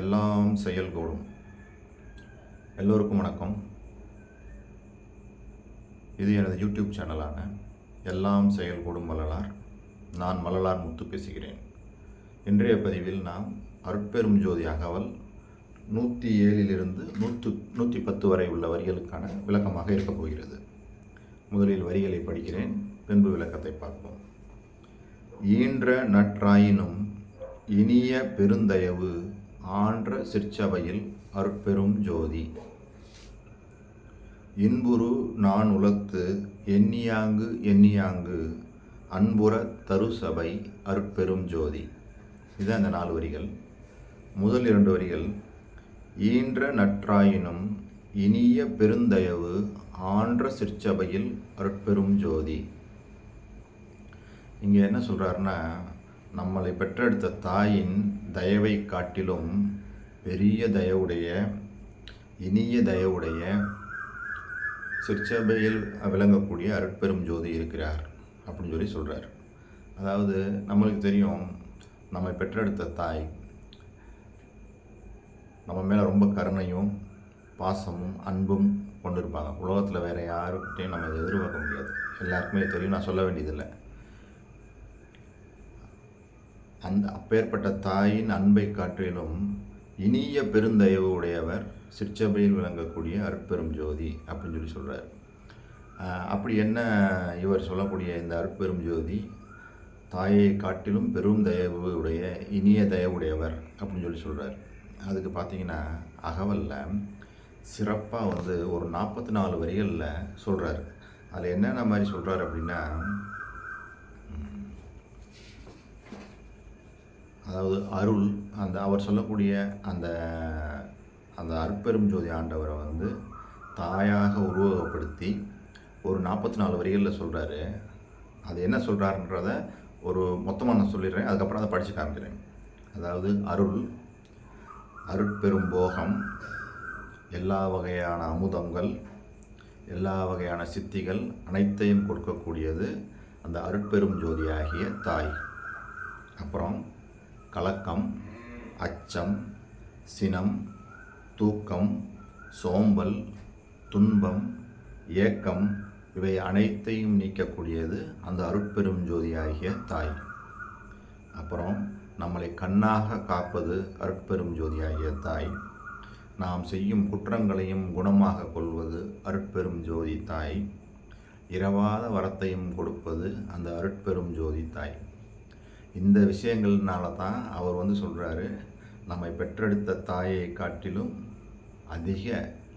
எல்லாம் செயல்கூடும். எல்லோருக்கும் வணக்கம். இது எனது யூடியூப் சேனலான எல்லாம் செயல்கூடும் வள்ளலார் நான் மலலார் முத்து பேசுகிறேன். இன்றைய பதிவில் நாம் அருட்பெரும் ஜோதி அகவல் நூற்றி ஏழிலிருந்து நூற்று நூற்றி பத்து வரை உள்ள வரிகளுக்கான விளக்கமாக இருக்கப் போகிறது. முதலில் வரிகளை படிக்கிறேன் பின்பு விளக்கத்தை பார்ப்போம். ஈன்ற நற்றாயினும் இனிய பெருந்தயவு ஆன்ற சிற்சபையில் அற்பெரும் ஜோதி. இன்புரு நான் உலத்து எண்ணியாங்கு எண்ணியாங்கு அன்புற தருசபை அற்பெரும் ஜோதி. இது அந்த நாலு வரிகள். முதல் இரண்டு வரிகள். ஈன்ற நற்றாயினும் இனிய பெருந்தயவு ஆன்ற சிற்சபையில் அருட்பெரும் ஜோதி. இங்கே என்ன சொல்கிறாருன்னா நம்மளை பெற்றெடுத்த தாயின் தயவை காட்டிலும் பெரிய தயவுடைய இனிய தயவுடைய சிற்சபையில் விளங்கக்கூடிய அருட்பெரும் ஜோதி இருக்கிறார் அப்படின்னு சொல்லி சொல்கிறார் அதாவது நம்மளுக்கு தெரியும் நம்மை பெற்றெடுத்த தாய் நம்ம மேலே ரொம்ப கருணையும் பாசமும் அன்பும் கொண்டு இருப்பாங்க உலகத்தில் வேறு யாருக்கிட்டையும் நம்ம இதை எதிர்பார்க்க முடியாது. எல்லாருக்குமே தெரியும். நான் சொல்ல வேண்டியதில்லை. அந்த அப்பேற்பட்ட தாயின் அன்பை காற்றிலும் இனிய பெருந்தயவு உடையவர் சிற்சபையில் விளங்கக்கூடிய அற்பெரும் ஜோதி அப்படின்னு சொல்லி சொல்கிறார் அப்படி என்ன இவர் சொல்லக்கூடிய இந்த அற்பெரும் ஜோதி? தாயை காட்டிலும் பெரும் தயவு உடைய இனிய தயவுடையவர் அப்படின்னு சொல்லி சொல்கிறார் அதுக்கு பார்த்தீங்கன்னா அகவலில் சிறப்பாக வந்து ஒரு நாற்பத்தி நாலு வரிகளில் சொல்கிறார் அதில் என்னென்ன மாதிரி சொல்கிறார் அப்படின்னா அதாவது அருள் அந்த அவர் சொல்லக்கூடிய அந்த அந்த அற்பெரும் ஜோதி ஆண்டவரை வந்து தாயாக உருவகப்படுத்தி ஒரு நாற்பத்தி நாலு வரிகளில் சொல்கிறாரு அது என்ன சொல்கிறாருன்றத ஒரு மொத்தமாக நான் சொல்லிடுறேன். அதுக்கப்புறம் அதை படித்து காமிக்கிறேன். அதாவது அருள் அருட்பெரும் போகம் எல்லா வகையான அமுதங்கள் எல்லா வகையான சித்திகள் அனைத்தையும் கொடுக்கக்கூடியது அந்த அருட்பெரும் ஜோதியாகிய தாய். அப்புறம் கலக்கம் அச்சம் சினம் தூக்கம் சோம்பல் துன்பம் ஏக்கம் இவை அனைத்தையும் நீக்கக்கூடியது அந்த அருட்பெரும் ஜோதியாகிய தாய். அப்புறம் நம்மளை கண்ணாக காப்பது அருட்பெரும் ஜோதியாகிய தாய். நாம் செய்யும் குற்றங்களையும் குணமாக கொள்வது அருட்பெரும் ஜோதி தாய். இரவாத வரத்தையும் கொடுப்பது அந்த அருட்பெரும் ஜோதி தாய். இந்த விஷயங்கள்னால தான் அவர் வந்து சொல்கிறாரு நம்மை பெற்றெடுத்த தாயை காட்டிலும் அதிக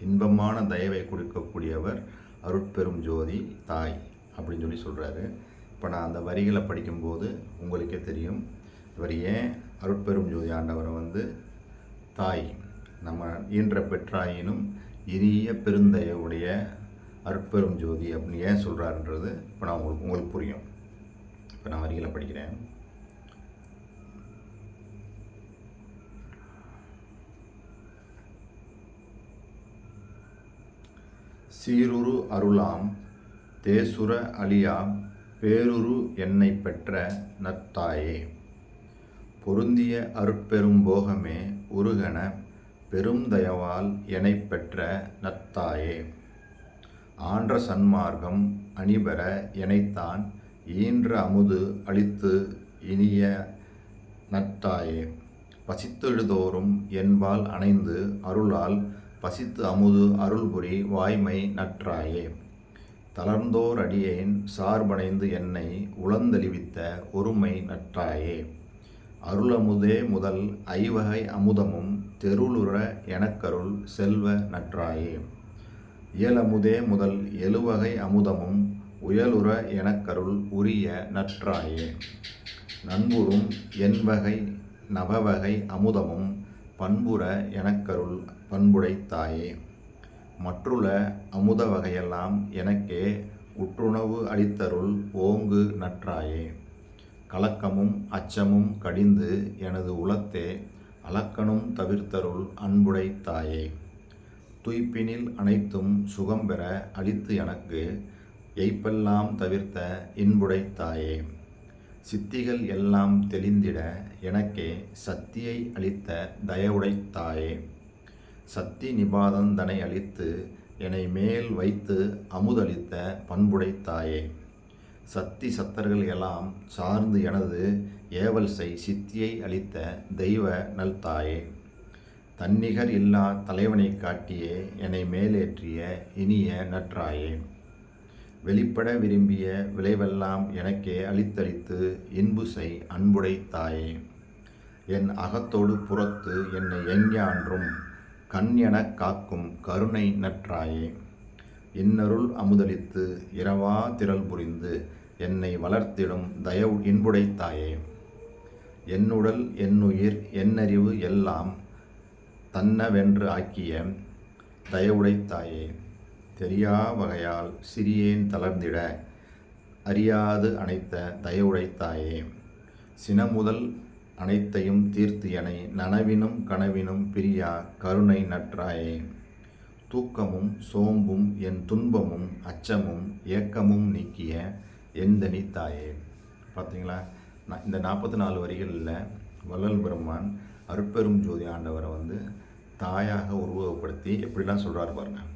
இன்பமான தயவை கொடுக்கக்கூடியவர் அருட்பெரும் ஜோதி தாய் அப்படின்னு சொல்லி சொல்கிறாரு இப்போ நான் அந்த வரிகளை படிக்கும்போது உங்களுக்கே தெரியும் இவர் ஏன் அருட்பெரும் ஜோதி ஆண்டவரை வந்து தாய் நம்ம ஈன்ற பெற்றாயினும் இனிய பெருந்தையுடைய அருட்பெரும் ஜோதி அப்படின்னு ஏன் சொல்கிறாருன்றது இப்போ நான் உங்களுக்கு உங்களுக்கு புரியும். இப்போ நான் வரிகளை படிக்கிறேன். சீருரு அருளாம் தேசுர அழியா பேருரு என்னை பெற்ற நத்தாயே பொருந்திய அருட்பெரும் போகமே உருகன பெருந்தயவால் எனை பெற்ற நத்தாயே ஆன்ற சன்மார்க்கம் அணிபெற எனைத்தான் ஈன்ற அமுது அளித்து இனிய நத்தாயே பசித்தெழுதோறும் என்பால் அணைந்து அருளால் பசித்து அமுது அருள்புரி வாய்மை நற்றாயே. தளர்ந்தோர் அடியேன் சார்படைந்து என்னை உளந்தளிவித்த ஒருமை நற்றாயே. அருளமுதே முதல் ஐவகை அமுதமும் தெருளுற எனக்கருள் செல்வ நற்றாயே. இயலமுதே முதல் எழுவகை அமுதமும் உயலுற எனக்கருள் உரிய நற்றாயே. நண்புறும் எண்வகை நவவகை அமுதமும் பண்புற எனக்கருள் பண்புடை தாயே. மற்றுள்ள அமுத வகையெல்லாம் எனக்கே உற்றுணவு அளித்தருள் ஓங்கு நற்றாயே. கலக்கமும் அச்சமும் கடிந்து எனது உளத்தே அலக்கணும் தவிர்த்தருள் அன்புடை தாயே. துய்ப்பினில் அனைத்தும் சுகம் பெற அளித்து எனக்கு எய்ப்பெல்லாம் தவிர்த்த இன்புடை தாயே. சித்திகள் எல்லாம் தெளிந்திட எனக்கே சக்தியை அளித்த தயவுடை தாயே. நிபாதந்தனை அளித்து என்னை மேல் வைத்து அமுதளித்த பண்புடை தாயே. சத்தர்கள் எல்லாம் சார்ந்து எனது ஏவல் செய் சித்தியை அளித்த தெய்வ நல்தாயே தன்னிகர் இல்லா தலைவனை காட்டியே என்னை மேலேற்றிய இனிய நற்றாயே. வெளிப்பட விரும்பிய விளைவெல்லாம் எனக்கே அளித்தளித்து இன்பு செய் அன்புடை தாயே. என் அகத்தோடு புறத்து என்னை எஞ்ஞான்றும் கண் எனக் காக்கும் கருணை நற்றாயே. இன்னருள் அமுதளித்து இரவா திரள் புரிந்து என்னை வளர்த்திடும் தயவு இன்புடை தாயே. என்னுடல் என்னுயிர் என்னறிவு எல்லாம் தன்னவென்று ஆக்கிய தயவுடை தாயே. தெரியா வகையால் சிறியேன் தளர்ந்திட அறியாது அணைத்த தயவுடைத்தாயே. சினமுதல் அனைத்தையும் தீர்த்து எனை நனவினும் கனவினும் பிரியா கருணை நற்றாயே. தூக்கமும் சோம்பும் என் துன்பமும் அச்சமும் ஏக்கமும் நீக்கிய எந்தனி தாயே பார்த்தீங்களா நான் இந்த நாற்பத்தி நாலு வரிகளில் வள்ளல் பெருமான் அருட்பெரும் ஜோதி ஆண்டவரை வந்து தாயாக உருவகப்படுத்தி எப்படிலாம் சொல்கிறார் பாருங்கள்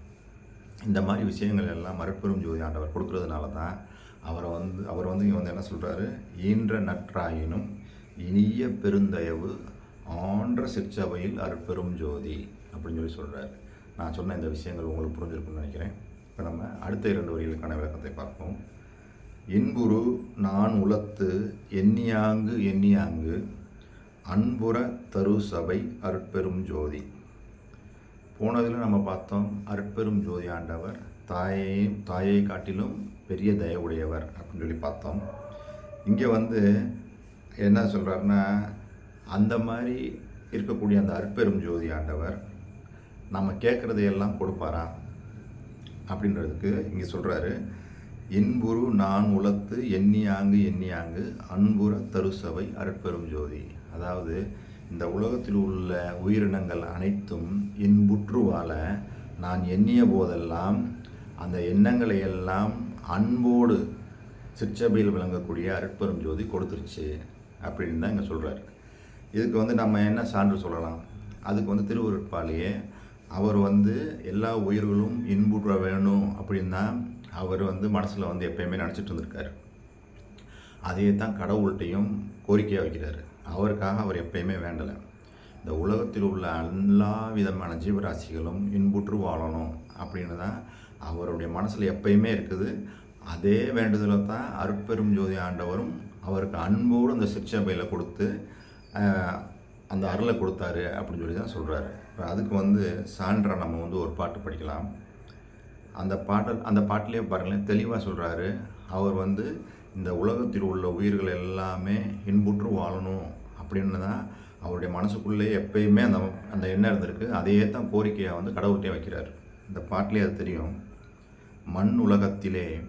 இந்த மாதிரி விஷயங்கள் எல்லாம் மறுபெரும் ஜோதி ஆண்டவர் கொடுக்கறதுனால தான் அவரை வந்து அவர் வந்து இங்கே வந்து என்ன சொல்கிறாரு ஈன்ற நற்றாயினும் இனிய பெருந்தயவு ஆன்ற சிற்சபையில் அற்பெரும் ஜோதி அப்படின்னு சொல்லி சொல்கிறாரு நான் சொன்ன இந்த விஷயங்கள் உங்களுக்கு புரிஞ்சிருக்கும்னு நினைக்கிறேன். இப்போ நம்ம அடுத்த இரண்டு வரிகளுக்கான விளக்கத்தை பார்ப்போம். இன்புரு நான் உலத்து எண்ணியாங்கு எண்ணியாங்கு அன்புற தரு சபை அருட்பெரும் ஜோதி. போனதில் நம்ம பார்த்தோம் அற்பெரும் ஜோதி ஆண்டவர் தாயையும் தாயை காட்டிலும் பெரிய தயவுடையவர் அப்படின்னு சொல்லி பார்த்தோம். இங்கே வந்து என்ன சொல்கிறாருன்னா அந்த மாதிரி இருக்கக்கூடிய அந்த அற்பெரும் ஜோதி ஆண்டவர் நம்ம கேட்குறதையெல்லாம் கொடுப்பாரா அப்படின்றதுக்கு இங்கே சொல்கிறாரு இன்புரு நான் உளத்து எண்ணியாங்கு எண்ணியாங்கு அன்புற தருசபை அற்பெரும் ஜோதி. அதாவது இந்த உலகத்தில் உள்ள உயிரினங்கள் அனைத்தும் இன்புற்று வாழ நான் எண்ணிய போதெல்லாம் அந்த எண்ணங்களை எல்லாம் அன்போடு சிற்சபையில் விளங்கக்கூடிய அருட்பெரும் ஜோதி கொடுத்துருச்சு அப்படின்னு தான் இங்கே சொல்கிறார் இதுக்கு வந்து நம்ம என்ன சான்று சொல்லலாம்? அதுக்கு வந்து திருவுருட்பாலேயே அவர் வந்து எல்லா உயிர்களும் இன்புற்ற வேணும் அப்படின்னு தான் அவர் வந்து மனசில் வந்து எப்பயுமே நினச்சிட்டு இருந்திருக்காரு. அதே தான் கடவுள்கிட்டையும் கோரிக்கையாக வைக்கிறாரு. அவருக்காக அவர் எப்பயுமே வேண்டலை. இந்த உலகத்தில் உள்ள எல்லா விதமான ஜீவராசிகளும் இன்புற்று வாழணும் அப்படின்னு தான் அவருடைய மனசில் எப்பயுமே இருக்குது. அதே வேண்டுதலை தான் அருட்பெரும் ஜோதி ஆண்டவரும் அவருக்கு அன்போடு அந்த சிற்சபையில் கொடுத்து அந்த அருளை கொடுத்தாரு அப்படின்னு சொல்லி தான் சொல்கிறாரு இப்போ அதுக்கு வந்து சான்றா நம்ம வந்து ஒரு பாட்டு படிக்கலாம். அந்த பாடல் அந்த பாட்டிலே பாருங்களேன் தெளிவாக சொல்கிறாரு அவர் வந்து இந்த உலகத்தில் உள்ள உயிர்கள் எல்லாமே இன்புற்று வாழணும் அப்படின்னு தான் அவருடைய மனசுக்குள்ளே எப்பயுமே அந்த அந்த எண்ணம் இருந்திருக்கு. அதையே தான் கோரிக்கையாக வந்து கடவுள்கிட்டே வைக்கிறார். இந்த பாட்டிலே அது தெரியும். மண் உலகத்திலே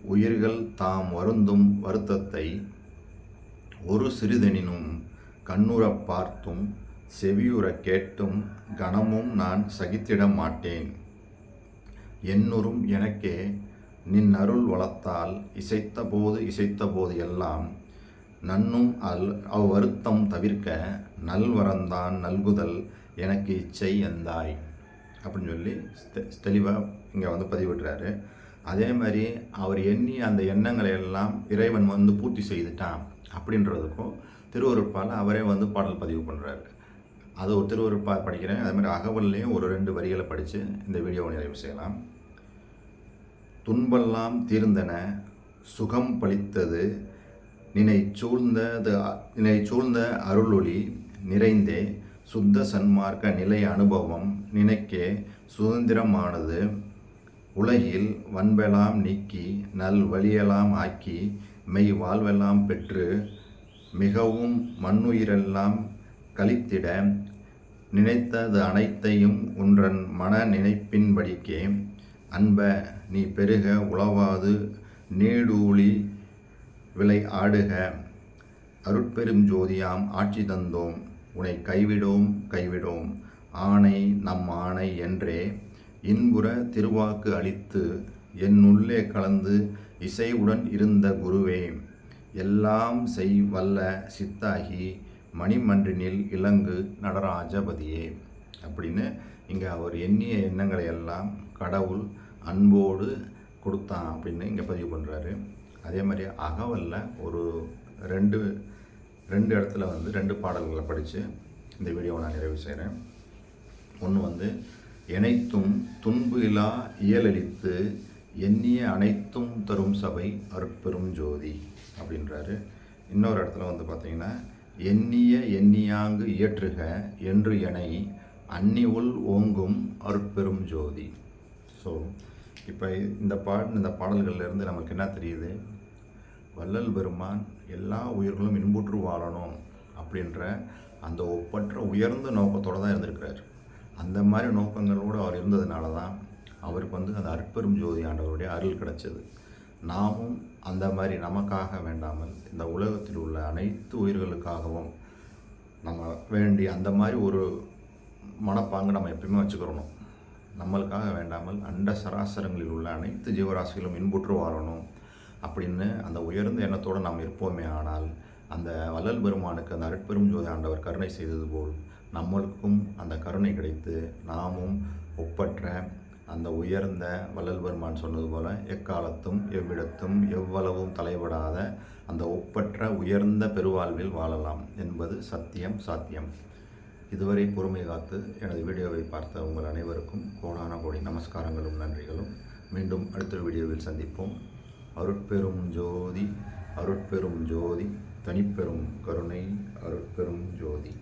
உயிர்கள் தாம் வருந்தும் வருத்தத்தை ஒரு சிறிதெனினும் கண்ணுற பார்த்தும் செவியுறக் கேட்டும் கணமும் நான் சகித்திட மாட்டேன். என்னுறும் எனக்கே நின் அருள் வளத்தால் இசைத்த போது இசைத்த போது எல்லாம் நன்னும் அல் அவ்வருத்தம் தவிர்க்க நல்வரந்தான் நல்குதல் எனக்கு இச்சை எந்தாய்? அப்படின்னு சொல்லி தெளிவாக இங்கே வந்து பதிவிடுறாரு. அதே மாதிரி அவர் எண்ணி அந்த எண்ணங்களை எல்லாம் இறைவன் வந்து பூர்த்தி செய்துட்டான் அப்படின்றதுக்கும் திருவருட்பால் அவரே வந்து பாடல் பதிவு பண்ணுறாரு அது ஒரு திருவருட்பா படிக்கிறேன். அதே மாதிரி அகவல்லையும் ஒரு ரெண்டு வரிகளை படித்து இந்த வீடியோவை நிறைவு செய்யலாம். துன்பெல்லாம் தீர்ந்தன சுகம் பளித்தது நினை சூழ்ந்தது நினை சூழ்ந்த அருளொளி நிறைந்தே சுத்த சன்மார்க்க நிலை அனுபவம் நினைக்கே சுதந்திரமானது. உலகில் வன்பெல்லாம் நீக்கி நல் வழியெல்லாம் ஆக்கி மெய் வாழ்வெல்லாம் பெற்று மிகவும் மண்ணுயிரெல்லாம் கழித்திட நினைத்தது அனைத்தையும் உன்றன் மன நினைப்பின்படிக்கே அன்ப நீ பெருக உளவாது நீடூழி விளை ஆடுக. அருட்பெரும் ஜோதியாம் ஆட்சி தந்தோம் உனை கைவிடோம் கைவிடோம். ஆணை நம் ஆணை என்றே இன்புற திருவாக்கு அளித்து என்னுள்ளே கலந்து இசைவுடன் இருந்த குருவே எல்லாம் செய் வல்ல சித்தாகி மணிமன்றினில் இலங்கு நடராஜபதியே. அப்படின்னு இங்கே அவர் எண்ணிய எண்ணங்களை எல்லாம் கடவுள் அன்போடு கொடுத்தான் அப்படின்னு இங்கே பதிவு பண்ணுறாரு அதே மாதிரி அகவல்ல ஒரு ரெண்டு ரெண்டு இடத்துல வந்து ரெண்டு பாடல்களை படித்து இந்த வீடியோவை நான் நிறைவு செய்கிறேன் ஒன்று வந்து இணைத்தும் துன்பு இலா இயலளித்து எண்ணிய அனைத்தும் தரும் சபை அற்பெரும் ஜோதி அப்படின்றாரு. இன்னொரு இடத்துல வந்து பார்த்தீங்கன்னா எண்ணிய எண்ணியாங்கு இயற்றுக என்று எனை அன்னி உள் ஓங்கும் அற்பெரும் ஜோதி ஸோ இப்போ இந்த பாட் இந்த பாடல்கள்லேருந்து நமக்கு என்ன தெரியுது? வள்ளல் பெருமான் எல்லா உயிர்களும் இன்புற்று வாழணும் அப்படின்ற அந்த ஒப்பற்ற உயர்ந்த நோக்கத்தோடு தான் இருந்திருக்கிறார். அந்த மாதிரி நோக்கங்களோடு அவர் இருந்ததுனால தான் அவருக்கு வந்து அந்த அற்பெரும் ஜோதி ஆண்டவருடைய அருள் கிடைச்சது. நாமும் அந்த மாதிரி நமக்காக வேண்டாமல் இந்த உலகத்தில் உள்ள அனைத்து உயிர்களுக்காகவும் நம்ம வேண்டி அந்த மாதிரி ஒரு மனப்பாங்கு நம்ம எப்பயுமே வச்சுக்கிறணும். நம்மளுக்காக வேண்டாமல் அண்ட சராசரங்களில் உள்ள அனைத்து ஜீவராசிகளும் இன்புற்று வாழணும் அப்படின்னு அந்த உயர்ந்த எண்ணத்தோடு நாம் இருப்போமே ஆனால் அந்த வள்ளல் பெருமானுக்கு அந்த அருட்பெரும் ஜோதி ஆண்டவர் கருணை செய்தது போல் நம்மளுக்கும் அந்த கருணை கிடைத்து நாமும் ஒப்பற்ற அந்த உயர்ந்த வள்ளல் பெருமான் சொன்னது போல் எக்காலத்தும் எவ்விடத்தும் எவ்வளவும் தலைபடாத அந்த ஒப்பற்ற உயர்ந்த பெருவாழ்வில் வாழலாம் என்பது சத்தியம் சாத்தியம். இதுவரை பொறுமை காத்து எனது வீடியோவை பார்த்த உங்கள் அனைவருக்கும் கோடான கோடி நமஸ்காரங்களும் நன்றிகளும். மீண்டும் அடுத்த வீடியோவில் சந்திப்போம். அருட்பெரும் ஜோதி அருட்பெரும் ஜோதி தனிப்பெரும் கருணை அருட்பெரும் ஜோதி.